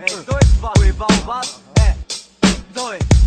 Ej, to jest was, pojebało was? E, jest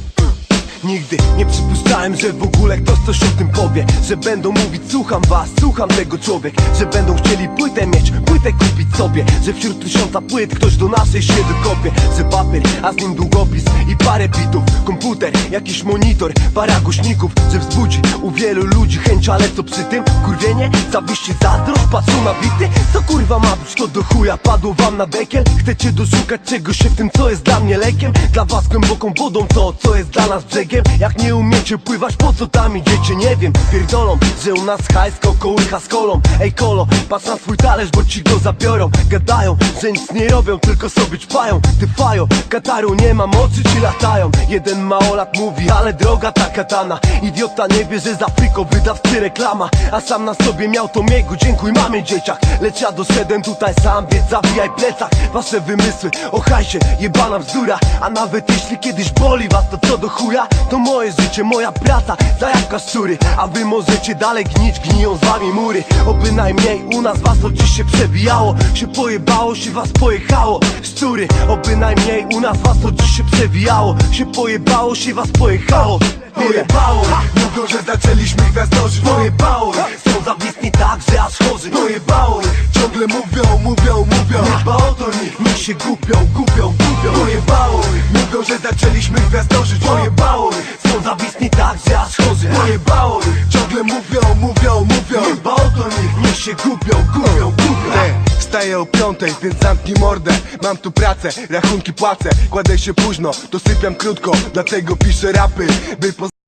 Nigdy nie przypuszczałem, że w ogóle ktoś coś o tym powie Że będą mówić słucham was, słucham tego człowiek Że będą chcieli płytę mieć, płytę kupić sobie Że wśród tysiąca płyt ktoś do naszej się dokopie Że papier, a z nim długopis i parę bitów Komputer, jakiś monitor, para głośników Że wzbudzi u wielu ludzi chęć, ale co przy tym? Kurwienie, zawiści zazdrość, patrzą na bity Co kurwa ma być to do chuja, padło wam na dekiel? Chcecie doszukać czegoś się w tym, co jest dla mnie lekiem? Dla was głęboką wodą to, co jest dla nas brzegiem Jak nie umiecie pływać, po co tam idziecie? Nie wiem, pierdolą, że u nas hajsko kołycha z kolą. Ej kolo, patrz na swój talerz, bo ci go zabiorą. Gadają, że nic nie robią, tylko sobie ćpają. Ty fajo, Kataru nie mam oczy, ci latają. Jeden małolat mówi, ale droga ta katana. Idiota nie wie, że za friko wydawcy reklama. A sam na sobie miał to miegu, dziękuj mamie dzieciak. Lecz ja doszedłem tutaj sam, więc zawijaj plecak. Wasze wymysły, o hajsie, jebana bzdura. A nawet jeśli kiedyś boli was, to co do chuja To moje życie, moja praca, zajawka szczury A wy możecie dalej gnić, gniją z wami mury. O bynajmniej u nas was to dziś się przebijało. Się pojebało, się was pojechało. Szczury, o bynajmniej u nas was to dziś się przewijało Się pojebało, się was pojechało. Pojebało, mówią, że zaczęliśmy gwiazdożyć Pojebało, są zawisni tak, że aż chorzy. Pojebało, ciągle mówią, mówią, mówią. Nie o to nikt, niech się gupią, gupią, gupią. Pojebało, mówią, że zaczęliśmy gwiazdożyć Pojebało, są zawisni tak, że aż chorzy Pojebało, ciągle mówią, mówią, mówią. Nie dba o to nikt, niech się gupią, gupią, gupią Wstaję o piątej, więc zamknij mordę. Mam tu pracę, rachunki płacę. Kładę się późno, to sypiam krótko. Dlatego piszę rapy, by poz...